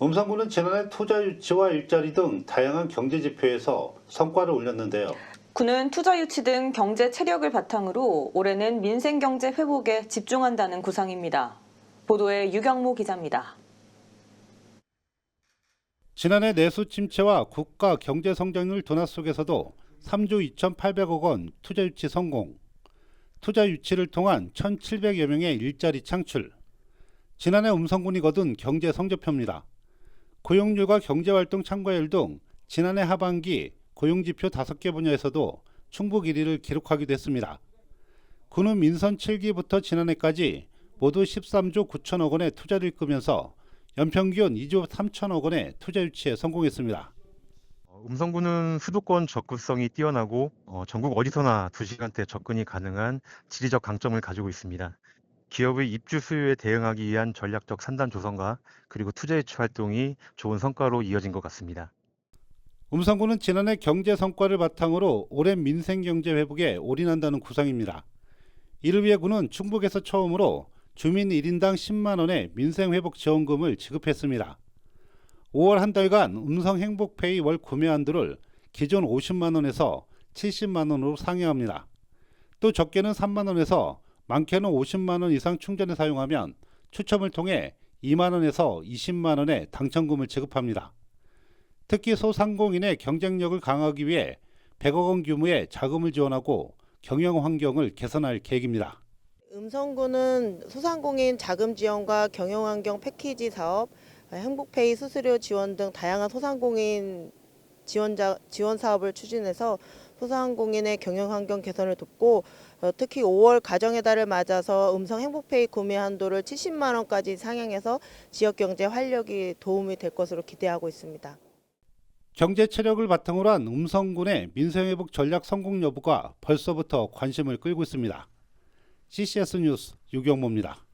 음성군은 지난해 투자 유치와 일자리 등 다양한 경제 지표에서 성과를 올렸는데요. 군은 투자 유치 등 경제 체력을 바탕으로 올해는 민생 경제 회복에 집중한다는 구상입니다. 보도에 유경모 기자입니다. 지난해 내수 침체와 국가 경제 성장률 둔화 속에서도 3조 2,800억 원 투자 유치 성공. 투자 유치를 통한 1,700여 명의 일자리 창출. 지난해 음성군이 거둔 경제 성적표입니다. 고용률과 경제활동 참가율 등 지난해 하반기 고용지표 5개 분야에서도 충북 1위를 기록하기도 했습니다. 군은 민선 7기부터 지난해까지 모두 13조 9천억 원의 투자를 이끌면서 연평균 2조 3천억 원의 투자 유치에 성공했습니다. 어, 음성군은 수도권 접근성이 뛰어나고 어, 전국 어디서나 2시간대 접근이 가능한 지리적 강점을 가지고 있습니다. 기업의 입주 수요에 대응하기 위한 전략적 산단 조성과 그리고 투자 유치 활동이 좋은 성과로 이어진 것 같습니다. 음성군은 지난해 경제 성과를 바탕으로 올해 민생 경제 회복에 올인한다는 구상입니다. 이를 위해 군은 충북에서 처음으로 주민 1인당 10만 원의 민생 회복 지원금을 지급했습니다. 5월 한 달간 음성 행복페이 월 구매 한도를 기존 50만 원에서 70만 원으로 상향합니다. 또 적게는 3만 원에서 많게는 50만 원 이상 충전에 사용하면 추첨을 통해 2만 원에서 20만 원의 당첨금을 지급합니다. 특히 소상공인의 경쟁력을 강화하기 위해 100억 원 규모의 자금을 지원하고 경영 환경을 개선할 계획입니다. 음성군은 소상공인 자금 지원과 경영 환경 패키지 사업, 행복페이 수수료 지원 등 다양한 소상공인 지원자, 지원 사업을 추진해서 소상공인의 경영 환경 개선을 돕고 어, 특히 5월 가정의 달을 맞아서 음성 행복페이 구매 한도를 70만 원까지 상향해서 지역 경제 활력이 도움이 될 것으로 기대하고 있습니다. 경제 체력을 바탕으로 한 음성군의 민생회복 전략 성공 여부가 벌써부터 관심을 끌고 있습니다. CCS 뉴스 유경모입니다.